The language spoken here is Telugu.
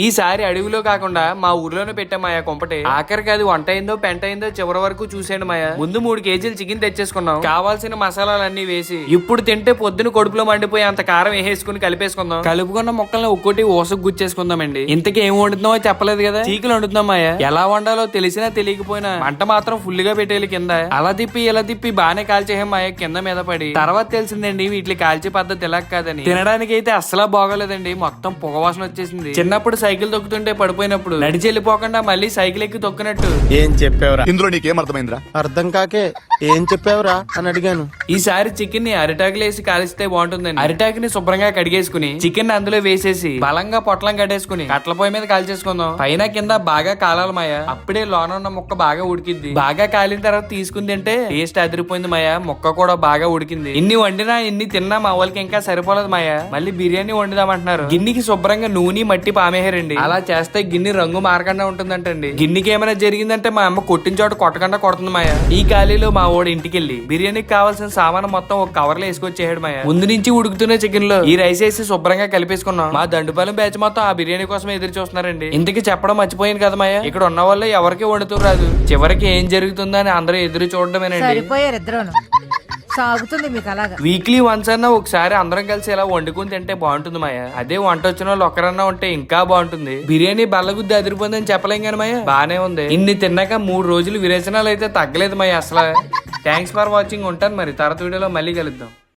ఈసారి అడవిలో కాకుండా మా ఊర్లోనే పెట్టాం మాయా కొంపటి. ఆఖరికి అది వంట అయిందో పెంట అయిందో చివరి వరకు చూసాను మాయా. ముందు మూడు కేజీలు చికెన్ తెచ్చేసుకున్నాం. కావాల్సిన మసాలాలన్నీ వేసి ఇప్పుడు తింటే పొద్దున కడుపులో మండిపోయి అంత కారం వేసేసుకుని కలిపేసుకుందాం. కలుపుకున్న మొక్కల్ని ఒక్కోటి ఓసకు గుచ్చేసుకుందామండి. ఇంతకీ ఏం వండుతున్నామో చెప్పలేదు కదా? చీకులు వండుతున్నాం మాయా. ఎలా వండాలో తెలిసినా తెలియకపోయినా మంట మాత్రం ఫుల్గా పెట్టేయాలి కింద. అలా తిప్పి ఇలా తిప్పి బానే కాల్చేసాం మాయా కింద మీద పడి. తర్వాత తెలిసిందండి వీటిని కాల్చే పద్ధతి ఎలా కాదని. తినడానికి అయితే అస్సలు బాగోలేదండి. మొత్తం పొగ వాసన వచ్చేసింది. చిన్నప్పుడు సైకిల్ తొక్కుతుంటే పడిపోయినప్పుడు నడిచి వెళ్ళిపోకుండా మళ్ళీ సైకిల్ ఎక్కి తొక్కినట్టు. ఏం చెప్పావురా? ఇందులో నీకేం అర్థమైందిరా అర్థం కాకే ఏం చెప్పావురా అని అడిగాను. ఈసారి చికెన్ని అరిటాకులు వేసి కాలిస్తే బాగుంటుందండి అరిటాకుని శుభ్రంగా కడిగేసుకుని చికెన్ అందులో వేసేసి బలంగా పొట్లం కట్టేసుకుని కట్ల పొయ్యి మీద కాల్చేసుకుందాం. పైన కింద బాగా కాలాలి మాయ. అప్పుడే లోన ఉన్న ముక్క బాగా ఉడికిద్ది. బాగా కాలిన తర్వాత తీసుకుని తింటే టేస్ట్ అదిరిపోయింది మాయ. ముక్క కూడా బాగా ఉడికింది. ఇన్ని వండినా ఇన్ని తిన్నా మా వాళ్ళకి ఇంకా సరిపోలేదు మాయ. మళ్ళీ బిర్యానీ వండుదామంటున్నారు. గిన్నెకి శుభ్రంగా నూనె మట్టి పామేహారండి అలా చేస్తే గిన్నె రంగు మారకుండా ఉంటుందంటండి. గిన్నెకి ఏమైనా జరిగిందంటే మా అమ్మ కొట్టిన చోట కొట్టకుండా కొడుతుంది మాయ. ఈ ఖాళీలో మా ఓడి ఇంటికి వెళ్ళి బిర్యానీకి కావాల్సిన సామాను మొత్తం ఒక కవర్లో వేసుకొచ్చేయడు మాయ. ముందు నుంచి ఉడుకుతున్న చికెన్లో ఈ రైస్ వేసి శుభ్రంగా కలిపేసుకున్నాం. మా దండుపాలెం బ్యాచ్ మొత్తం ఆ బిర్యానీ కోసం ఎదురు చూస్తున్నారండి. ఇంతకి చెప్పడం మర్చిపోయింది కదా మాయ. ఇక్కడ ఉన్న వాళ్ళు ఎవరికి వండుతూ రాదు. చివరికి ఏం జరుగుతుందని అందరూ ఎదురు చూడడమేనండి. సరిపోయారు సాగుతుంది మీకు అలాగా. వీక్లీ వన్స్ అన్నా ఒకసారి అందరం కలిసి ఇలా వండుకుని తింటే బాగుంటుంది మాయ. అదే వంట వచ్చిన వాళ్ళు ఒకరన్నా ఉంటే ఇంకా బాగుంటుంది. బిర్యానీ బల్లగుద్ది అదిరిపోయిందని చెప్పలేం కానీ మాయ. బానే ఉంది. ఇన్ని తిన్నాక మూడు రోజులు విరేచనాలు అయితే తగ్గలేదు మాయ అసలు. థ్యాంక్స్ ఫర్ వాచింగ్ ఉంటాను మరి. తర్వాత వీడియోలో మళ్ళీ కలుద్దాం.